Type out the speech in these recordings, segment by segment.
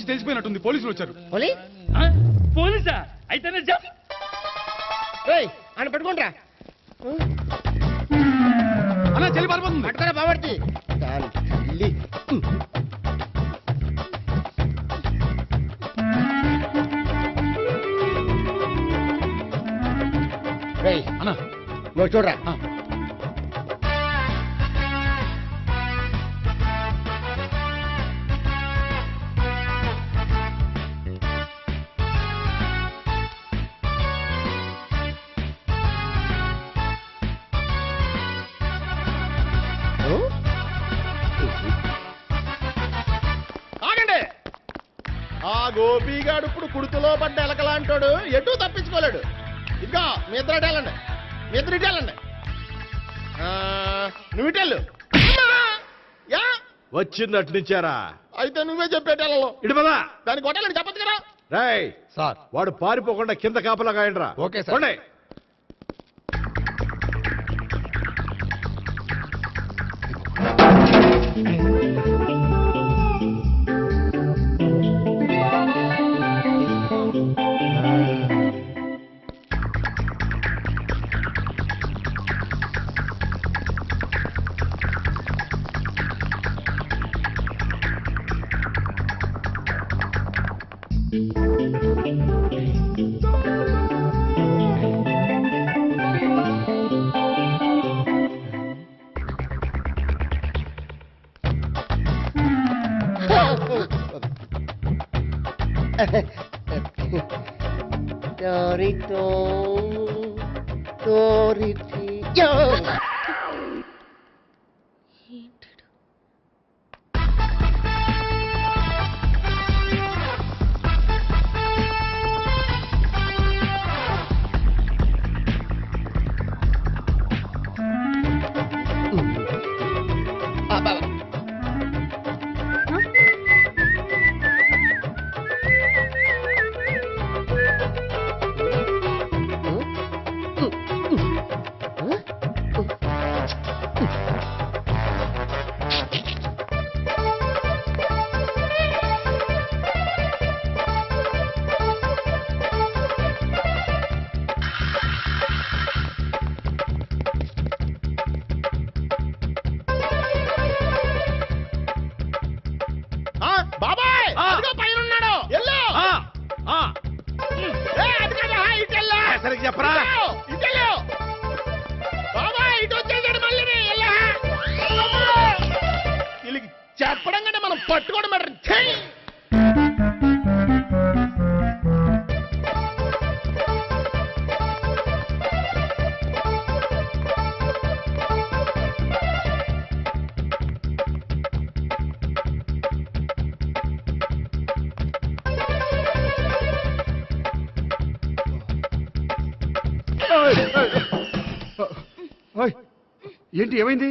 గురించి తెలిసిపోయినట్టుంది. పోలీసులు వచ్చారు. ఆ? పోలీసా? అయితేనే చెప్ప ఏయ్ ఆయన పట్టుకుంట్రా అన్నా చెల్లి పారిపోతుంది. పట్టుకోరా బాబర్తి దాని రేయ్ అన్నా. నువ్వు చూడరా. ఆ. గోపిగాడు ఇప్పుడు కుడుతులో పడ్డ ఎలకలాంటాడు ఎటు తప్పించుకోలేడు. ఇదిగో మీ ఇద్దరు ఇటు వెళ్ళండి మీ ఇద్దరు నువ్వు ఇటు వెళ్ళు యా. వచ్చింది అటు నుంచారా? అయితే నువ్వే చెప్పేట ఇటు పదా. దానికి కొట్టాలని చెప్పదు కదా. రాయ్ సార్. వాడు పారిపోకుండా కింద కాపలా కాయండిరా. Okay sir. Heh Dorito, Dorito. Yo. పట్టుకోవడం మేడం. ఛీ! ఏంటి ఏమైంది?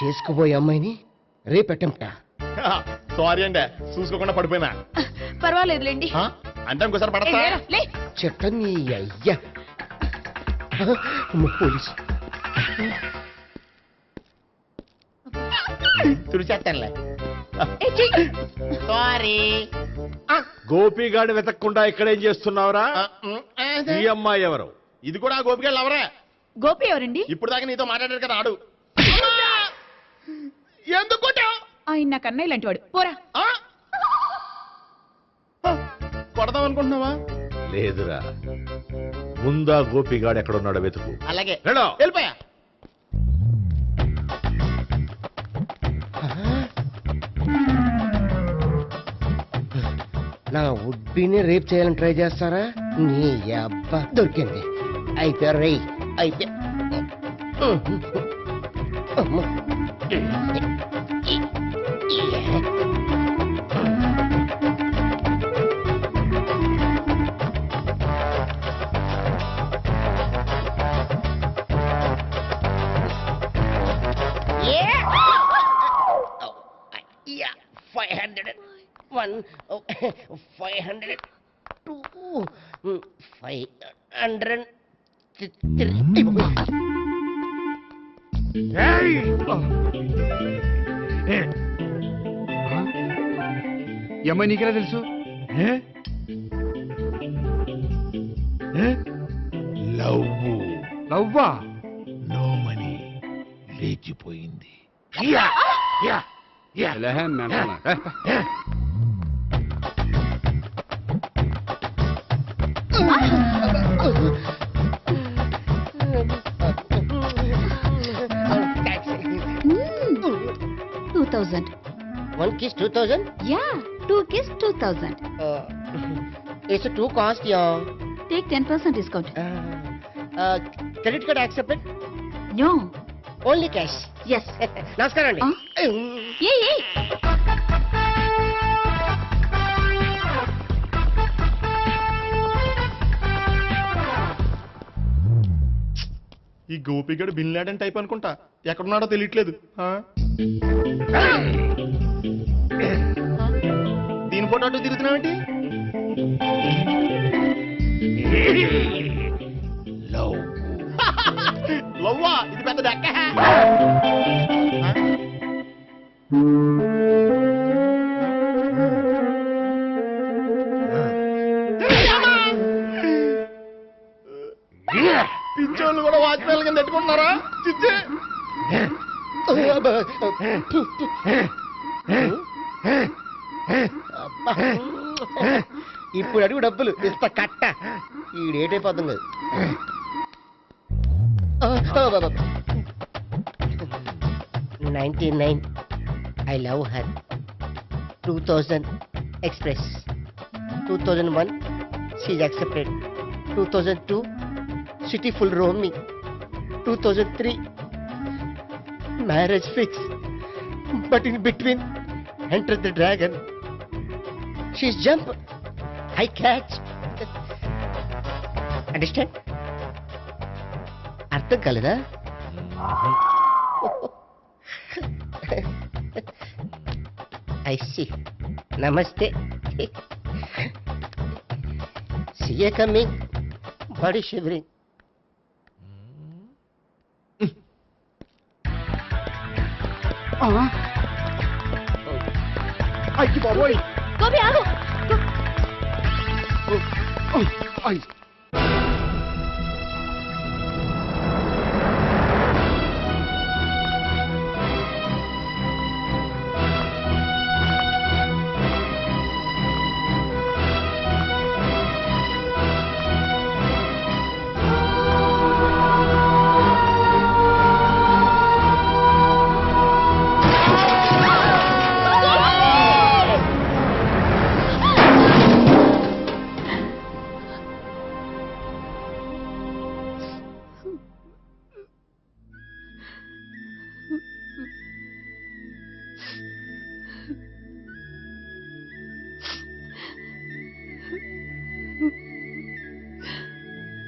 చేసుకుపోయే అమ్మాయిని రేపెట్టంటా సారీ అండి చూసుకోకుండా పడిపోయినా. పర్వాలేదులేండి. ఆ? అంటే ఇంకోసారి ఏ, పడతా? లే. చెట్ట నీ అయ్యా. అమ్మ, పోలీసు. తుడిచేస్తానులే ఏ, చెయ్యి. సారీ. గోపిగాడు వెతకకుండా ఇక్కడేం చేస్తున్నావురా? ఈ అమ్మాయి ఎవరు? ఇది కూడా గోపికెళ్ళి ఎవరే గోపి ఎవరండి? ఇప్పుడు దాకా నీతో మాట్లాడారు కదా ఆడు. ఆయన నాకు అన్నయ్య లాంటి వాడు పోరా కొడదాం అనుకుంటున్నావా? లేదురా. ముందా గోపిగాడు ఎక్కడున్నాడో వెతుకు. అలాగే. వెళ్ళో. వెళ్ళిపోయా. నా ఉడ్బీని రేప్ చేయాలని ట్రై చేస్తారా? నీ అబ్బా దొరికింది. అయితే రై అయితే. అమ్మ. One, oh, 500. Two, mm, 500. th- Three. ఈ అమ్మాయి నీకెలా తెలుసు? లవ్వు. మనీ. లేచిపోయింది. Two thousand One kiss, 2000? Yeah two kiss two thousand Uh, it's too cost, yeah. Take ten percent discount Uh, uh, credit card accepted? No Only cash. Yes నమస్కారం అండి Huh? ఏ ఏ ఈ గోపిగడు bin Laden type అనుకుంటా ఎక్కడున్నాడో తెలియట్లేదు ఆ? దీని photo అటు తిరుగుతున్నావేంటి లవ్వా? ఇది పెద్ద పించోళ్ళు కూడా వాచ్మెన్ కింద పెట్టుకుంటున్నారా? చిచ్చే. ఇప్పుడు అడుగు డబ్బులు. ఇంత కట్ట. ఈ డేట్ అయిపోతుంది. Ninety nine. I love her. Two thousand express. Two thousand one she's accepted. Two thousand two city full roaming two thousand three marriage fix But in between, enter the dragon. She's jump. I catch. Understand? అర్థం కలదా I see నమస్తే CA coming body shivering అయ్యి బాబోయ్. గోపి ఆగు. అయ్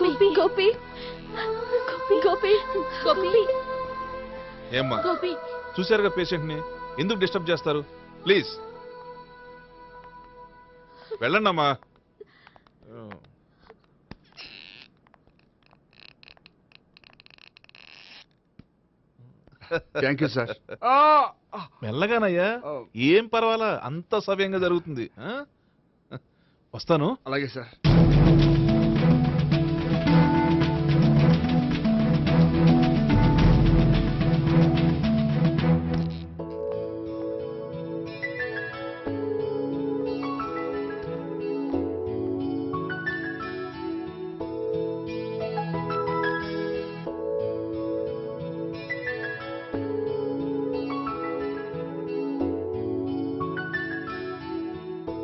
గోపి గోపి గోపి గోపి గోపి ఏమ్మా? గోపి. చూశారుగా పేషెంట్ని? ఎందుకు డిస్టర్బ్ చేస్తారు? ప్లీజ్. వెళ్ళండి అమ్మా థ్యాంక్ యూ సార్ మెల్లగానయ్యా. ఏం పర్వాలా? అంత సవ్యంగా జరుగుతుంది? వస్తాను. అలాగే సార్